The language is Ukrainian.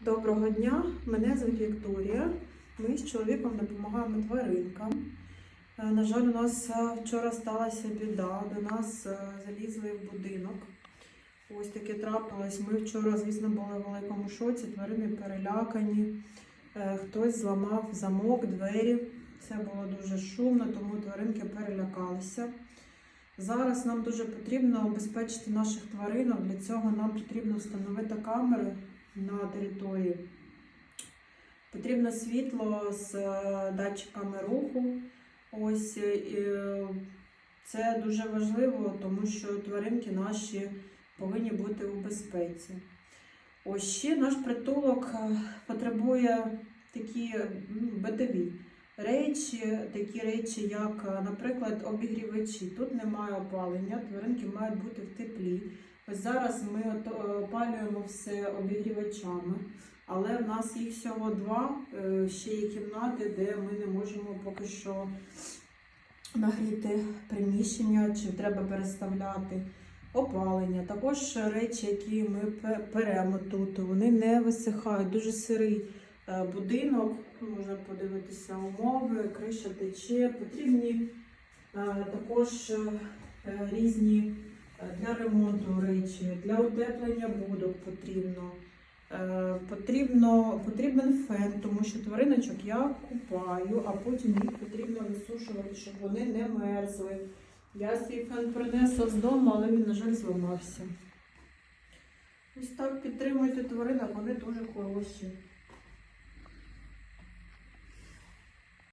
Доброго дня, мене звуть Вікторія. Ми з чоловіком допомагаємо тваринкам. Е, На жаль, у нас е, вчора сталася біда. До нас е, залізли в будинок. Ось таке трапилось. Ми вчора, звісно, були в великому шоці, тварини перелякані. Хтось зламав замок, двері. Це було дуже шумно, тому тваринки перелякалися. Зараз нам дуже потрібно обезпечити наших тваринок. Для цього нам потрібно встановити камери на території. Потрібно світло з е, датчиками руху. Ось е, це дуже важливо, тому що тваринки наші повинні бути у безпеці. Ось ще наш притулок е, потребує такі м, битові речі, такі речі, як, е, наприклад, обігрівачі. Тут немає опалення, тваринки мають бути в теплі. Ось зараз ми е, опалюємо все обігрівачами, але в нас їх всього два. Е, Ще є кімнати, де ми не можемо поки що нагріти приміщення, чи треба переставляти опалення. Також речі, які ми беремо тут, вони не висихають. Дуже сирий е, будинок, можна подивитися умови, криша тече. Потрібні е, також різні для ремонту речі, для утеплення будок потрібно. Е, Потрібно, потрібен фен, тому що твариночок я купаю, а потім їх потрібно висушувати, щоб вони не мерзли. Я свій фен принесла з дому, але він, на жаль, зламався. Ось так підтримуйте тваринок, вони дуже хороші.